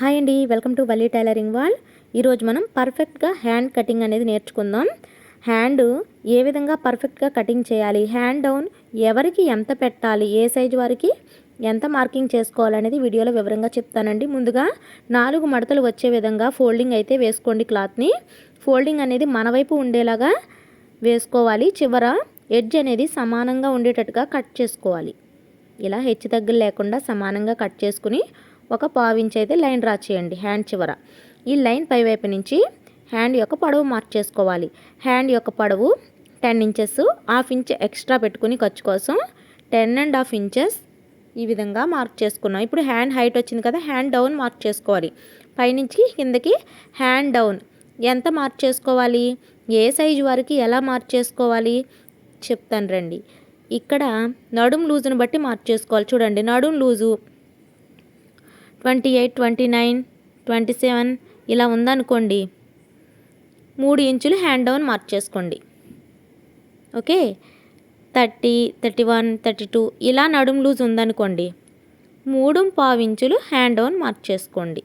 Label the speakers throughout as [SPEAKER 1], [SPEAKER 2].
[SPEAKER 1] Hi అండి welcome to Valli tailoring world. ఈరోజు మనం పర్ఫెక్ట్గా హ్యాండ్ కటింగ్ అనేది నేర్చుకుందాం. హ్యాండ్ ఏ విధంగా పర్ఫెక్ట్గా కటింగ్ చేయాలి? హ్యాండ్ డౌన్ ఎవరికి ఎంత పెట్టాలి? ఏ సైజు వారికి ఎంత మార్కింగ్ చేసుకోవాలనేది వీడియోలో వివరంగా చెప్తానండి. ముందుగా నాలుగు మడతలు వచ్చే విధంగా ఫోల్డింగ్ అయితే వేసుకోండి క్లాత్ని. ఫోల్డింగ్ అనేది మన వైపు ఉండేలాగా వేసుకోవాలి. చివర ఎడ్జ్ అనేది సమానంగా ఉండేటట్టుగా కట్ చేసుకోవాలి. ఇలా హెచ్చు తగ్గులు లేకుండా సమానంగా కట్ చేసుకుని ఒక పావించి అయితే లైన్ డ్రా చేయండి హ్యాండ్ చివర. ఈ లైన్ పైవైపు నుంచి హ్యాండ్ యొక్క పొడవు మార్క్ చేసుకోవాలి. హ్యాండ్ యొక్క పొడవు ten inches half inch extra పెట్టుకుని ఖర్చు కోసం టెన్ అండ్ హాఫ్ ఇంచెస్ ఈ విధంగా మార్క్ చేసుకున్నాం. ఇప్పుడు హ్యాండ్ హైట్ వచ్చింది కదా హ్యాండ్ డౌన్ మార్క్ చేసుకోవాలి. పైనుంచి కిందకి హ్యాండ్ డౌన్. ఎంత మార్క్ చేసుకోవాలి? ఏ సైజు వారికి ఎలా మార్క్ చేసుకోవాలి? చెప్తాను రండి. ఇక్కడ నడుం లూజుని బట్టి మార్క్ చేసుకోవాలి. చూడండి నడుం loose twenty eight twenty nine twenty seven ఇలా ఉందనుకోండి. మూడు ఇంచులు హ్యాండ్ డౌన్ మార్క్ చేసుకోండి. Okay? Thirty thirty one thirty two ఇలా నడుం లూజ్ ఉందనుకోండి. మూడు పావు ఇంచులు హ్యాండ్ డౌన్ మార్క్ చేసుకోండి.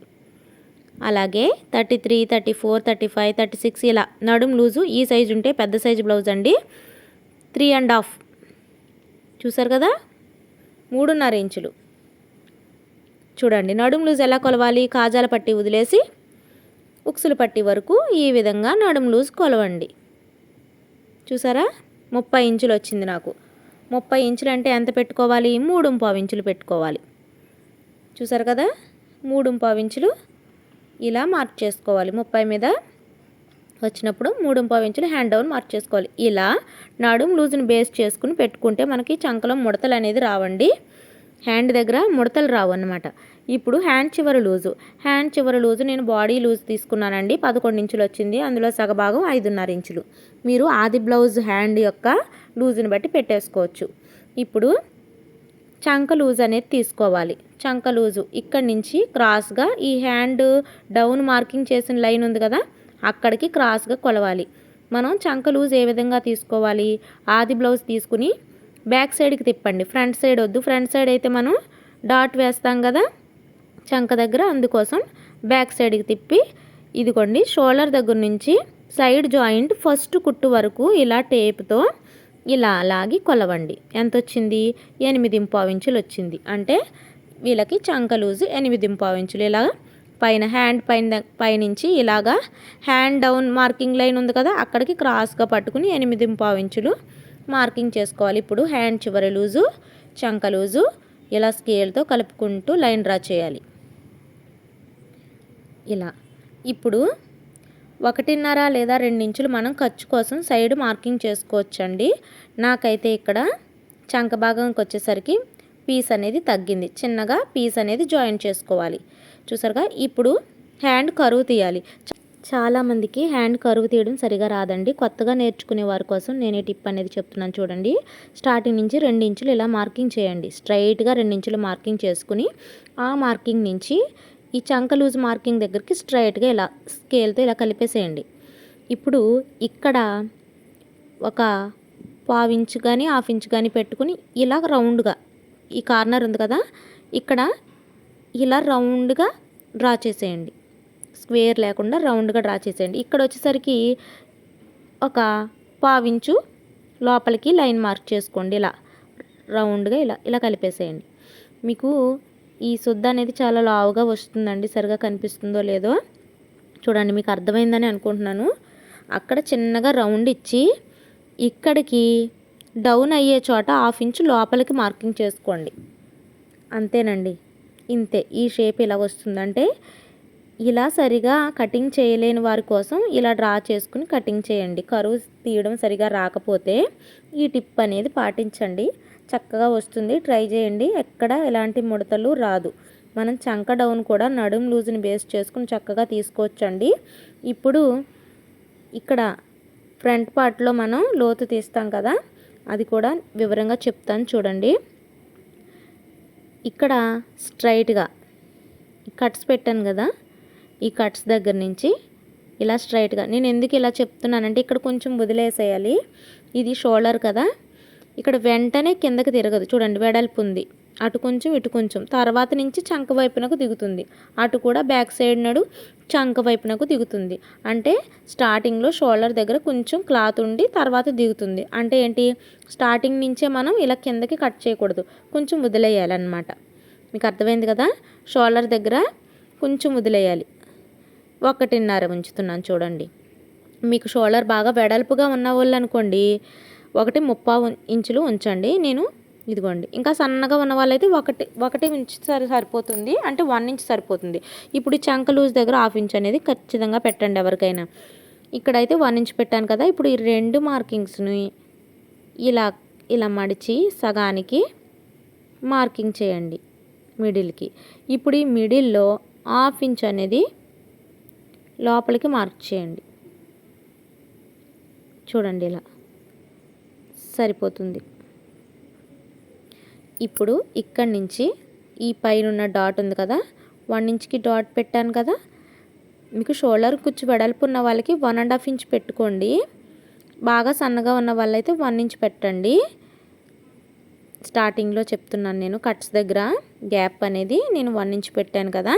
[SPEAKER 1] అలాగే thirty three thirty four thirty five thirty six ఇలా నడుం లూజు ఈ సైజు ఉంటే పెద్ద సైజు బ్లౌజ్ అండి. Three and half. చూసారు కదా? మూడున్నర ఇంచులు. చూడండి నడుం లూజ్ ఎలా కొలవాలి? కాజాల పట్టి వదిలేసి ఉక్సులు పట్టి వరకు ఈ విధంగా నడుము లూజ్ కొలవండి. చూసారా? ముప్పై ఇంచులు వచ్చింది నాకు. ముప్పై ఇంచులు అంటే ఎంత పెట్టుకోవాలి? మూడు పావు ఇంచులు పెట్టుకోవాలి. చూసారు కదా? మూడు పావు ఇంచులు ఇలా మార్క్ చేసుకోవాలి. ముప్పై మీద వచ్చినప్పుడు మూడు పావు ఇంచులు హ్యాండ్ డౌన్ మార్క్ చేసుకోవాలి. ఇలా నడుం లూజ్ని బేస్ చేసుకుని పెట్టుకుంటే మనకి చంకలం ముడతలు అనేది రావండి. హ్యాండ్ దగ్గర ముడతలు రావు అనమాట ఇప్పుడు హ్యాండ్ చివరి లూజు. హ్యాండ్ చివరి లూజు నేను బాడీ లూజ్ తీసుకున్నానండి. పదకొండు ఇంచులు వచ్చింది. అందులో సగభాగం ఐదున్నర ఇంచులు. మీరు ఆది బ్లౌజ్ హ్యాండ్ యొక్క లూజుని బట్టి పెట్టేసుకోవచ్చు. ఇప్పుడు చంక లూజ్ అనేది తీసుకోవాలి. చంక లూజు ఇక్కడి నుంచి క్రాస్గా ఈ హ్యాండ్ డౌన్ మార్కింగ్ చేసిన లైన్ ఉంది కదా అక్కడికి క్రాస్గా కొలవాలి. మనం చంక లూజ్ ఏ విధంగా తీసుకోవాలి? ఆది బ్లౌజ్ తీసుకుని బ్యాక్ సైడ్కి తిప్పండి. ఫ్రంట్ సైడ్ వద్దు. ఫ్రంట్ సైడ్ అయితే మనం డాట్ వేస్తాం కదా? చంక దగ్గర. అందుకోసం బ్యాక్ సైడ్కి తిప్పి ఇదిగోండి. షోల్డర్ దగ్గర నుంచి సైడ్ జాయింట్ ఫస్ట్ కుట్టు వరకు ఇలా టేప్తో ఇలా లాగి కొలవండి. ఎంత వచ్చింది ఎనిమిది ఇంచులు వచ్చింది. అంటే వీళ్ళకి చంక లూజు ఎనిమిది ఇంచులు. ఇలా పైన హ్యాండ్ పైన పైనుంచి ఇలాగా హ్యాండ్ డౌన్ మార్కింగ్ లైన్ ఉంది కదా? అక్కడికి క్రాస్గా పట్టుకుని ఎనిమిది ఇంచులు మార్కింగ్ చేసుకోవాలి. ఇప్పుడు హ్యాండ్ చివరి లూజు చంక లూజు ఇలా స్కేల్తో కలుపుకుంటూ లైన్ డ్రా చేయాలి. ఇలా. ఇప్పుడు ఒకటిన్నర లేదా రెండించులు మనం ఖర్చు కోసం సైడ్ మార్కింగ్ చేసుకోవచ్చండి. నాకైతే ఇక్కడ చంక భాగంకి వచ్చేసరికి పీస్ అనేది తగ్గింది. చిన్నగా పీస్ అనేది జాయిన్ చేసుకోవాలి. చూసారుగా? ఇప్పుడు హ్యాండ్ కరువు తీయాలి. చాలామందికి హ్యాండ్ కరువు తీయడం సరిగా రాదండి. కొత్తగా నేర్చుకునే వారి కోసం నేను ఈ టిప్ అనేది చెప్తున్నాను చూడండి. స్టార్టింగ్ నుంచి రెండు ఇంచులు ఇలా మార్కింగ్ చేయండి. స్ట్రైట్గా రెండు ఇంచులు మార్కింగ్ చేసుకుని ఆ మార్కింగ్ నుంచి ఈ చంక లూజ్ మార్కింగ్ దగ్గరికి స్ట్రైట్గా ఇలా స్కేల్తో ఇలా కలిపేసేయండి. ఇప్పుడు ఇక్కడ ఒక పావు ఇంచు కానీ హాఫ్ ఇంచు కానీ పెట్టుకుని ఇలా రౌండ్గా ఈ కార్నర్ ఉంది కదా ఇక్కడ ఇలా రౌండ్గా డ్రా చేసేయండి. స్క్వేర్ లేకుండా రౌండ్గా డ్రా చేసేయండి. ఇక్కడ వచ్చేసరికి ఒక పావించు లోపలికి లైన్ మార్క్ చేసుకోండి. ఇలా రౌండ్గా ఇలా ఇలా కలిపేసేయండి. మీకు ఈ శుద్ధ అనేది చాలా లావుగా వస్తుందండి. సరిగా కనిపిస్తుందో లేదో చూడండి. మీకు అర్థమైందని అనుకుంటున్నాను. అక్కడ చిన్నగా రౌండ్ ఇచ్చి ఇక్కడికి డౌన్ అయ్యే చోట హాఫ్ ఇంచ్ లోపలికి మార్కింగ్ చేసుకోండి. అంతేనండి. ఇంతే. ఈ షేప్ ఇలా వస్తుందంటే ఇలా సరిగా కటింగ్ చేయలేని వారి కోసం ఇలా డ్రా చేసుకుని కటింగ్ చేయండి. కరువు తీయడం సరిగా రాకపోతే ఈ టిప్ అనేది పాటించండి. చక్కగా వస్తుంది. ట్రై చేయండి. ఎక్కడ ఎలాంటి ముడతలు రాదు. మనం చంక డౌన్ కూడా నడుం లూజ్ని బేస్ చేసుకుని చక్కగా తీసుకోవచ్చండి. ఇప్పుడు ఇక్కడ ఫ్రంట్ పార్ట్లో మనం లోతు తీస్తాం కదా అది కూడా వివరంగా చెప్తాను చూడండి. ఇక్కడ స్ట్రైట్గా కట్స్ పెట్టాను కదా ఈ కట్స్ దగ్గర నుంచి ఇలా స్ట్రైట్గా నేను ఎందుకు ఇలా చెప్తున్నానంటే ఇక్కడ కొంచెం వదిలేసేయాలి. ఇది షోల్డర్ కదా. ఇక్కడ వెంటనే కిందకి తిరగదు. చూడండి వెడల్పు ఉంది. అటు కొంచెం ఇటు కొంచెం. తర్వాత నుంచి చంక వైపునకు దిగుతుంది. అటు కూడా బ్యాక్ సైడ్ నడు చంక వైపునకు దిగుతుంది. అంటే స్టార్టింగ్లో షోల్డర్ దగ్గర కొంచెం క్లాత్ ఉండి తర్వాత దిగుతుంది. అంటే ఏంటి? స్టార్టింగ్ నుంచే మనం ఇలా కిందకి కట్ చేయకూడదు. కొంచెం వదిలేయాలన్నమాట. మీకు అర్థమైంది కదా? షోల్డర్ దగ్గర కొంచెం వదిలేయాలి. ఒకటిన్నర ఉంచుతున్నాను చూడండి. మీకు షోల్డర్ బాగా వెడల్పుగా ఉన్న వాళ్ళు అనుకోండి ఒకటి ముప్పా ఇంచులు ఉంచండి. నేను ఇదిగోండి. ఇంకా సన్నగా ఉన్న వాళ్ళైతే ఒకటి ఒకటి ఇంచ్ సరి సరిపోతుంది. అంటే వన్ ఇంచ్ సరిపోతుంది. ఇప్పుడు ఈ చంక లూజ్ దగ్గర హాఫ్ ఇంచ్ అనేది ఖచ్చితంగా పెట్టండి ఎవరికైనా. ఇక్కడైతే వన్ ఇంచ్ పెట్టాను కదా ఇప్పుడు ఈ రెండు మార్కింగ్స్ని ఇలా ఇలా మడిచి సగానికి మార్కింగ్ చేయండి. మిడిల్కి. ఇప్పుడు ఈ మిడిల్లో హాఫ్ ఇంచ్ అనేది లోపలికి మార్క్ చేయండి. చూడండి ఇలా. సరిపోతుంది. ఇప్పుడు ఇక్కడి నుంచి ఈ పైన ఉన్న డాట్ ఉంది కదా వన్ ఇంచ్కి డాట్ పెట్టాను కదా మీకు షోల్డర్ కుచ్చు వెడల్పు ఉన్న వాళ్ళకి వన్ అండ్ హాఫ్ ఇంచ్ పెట్టుకోండి. బాగా సన్నగా ఉన్న వాళ్ళైతే వన్ ఇంచ్ పెట్టండి. స్టార్టింగ్లో చెప్తున్నాను నేను కట్స్ దగ్గర గ్యాప్ అనేది నేను వన్ ఇంచ్ పెట్టాను కదా.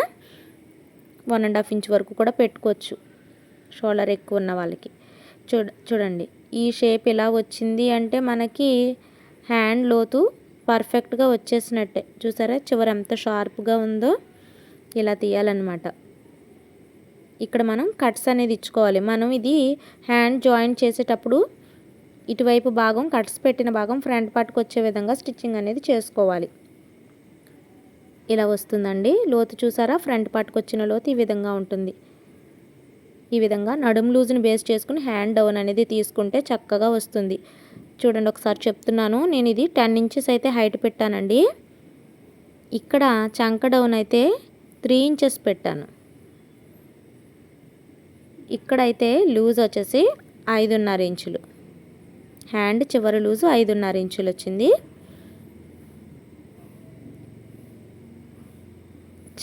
[SPEAKER 1] వన్ అండ్ హాఫ్ ఇంచ్ వరకు కూడా పెట్టుకోవచ్చు. షోల్డర్ ఎక్కువ ఉన్న వాళ్ళకి. చూడ చూడండి. ఈ షేప్ ఎలా వచ్చింది అంటే మనకి హ్యాండ్ లోతు పర్ఫెక్ట్గా వచ్చేసినట్టే. చూసారా? చివరి ఎంత షార్ప్గా ఉందో ఇలా తీయాలన్నమాట. ఇక్కడ మనం కట్స్ అనేది ఇచ్చుకోవాలి. మనం ఇది హ్యాండ్ జాయింట్ చేసేటప్పుడు ఇటువైపు భాగం కట్స్ పెట్టిన భాగం ఫ్రంట్ పార్ట్కి వచ్చే విధంగా స్టిచ్చింగ్ అనేది చేసుకోవాలి. ఇలా వస్తుందండి. లోతు చూసారా? ఫ్రంట్ పార్ట్కి వచ్చిన లోతు ఈ విధంగా ఉంటుంది. ఈ విధంగా నడుము లూజ్ని బేస్ చేసుకుని హ్యాండ్ డౌన్ అనేది తీసుకుంటే చక్కగా వస్తుంది. చూడండి ఒకసారి చెప్తున్నాను. నేను ఇది టెన్ ఇంచెస్ అయితే హైట్ పెట్టానండి. ఇక్కడ చంక డౌన్ అయితే త్రీ ఇంచెస్ పెట్టాను. ఇక్కడైతే లూజ్ వచ్చేసి ఐదున్నర ఇంచులు. హ్యాండ్ చివరి లూజు ఐదున్నర ఇంచులు వచ్చింది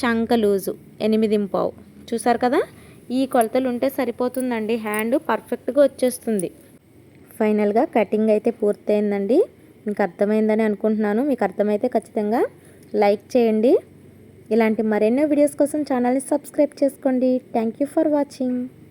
[SPEAKER 1] చంక లూజు ఎనిమిది పావు చూసారు కదా? ఈ కొలతలు ఉంటే సరిపోతుందండి. హ్యాండ్ పర్ఫెక్ట్గా వచ్చేస్తుంది. ఫైనల్గా కటింగ్ అయితే పూర్తయిందండి. మీకు అర్థమైందని అనుకుంటున్నాను. మీకు అర్థమైతే ఖచ్చితంగా లైక్ చేయండి. ఇలాంటి మరెన్నో వీడియోస్ కోసం ఛానల్ని సబ్స్క్రైబ్ చేసుకోండి. Thank you for watching.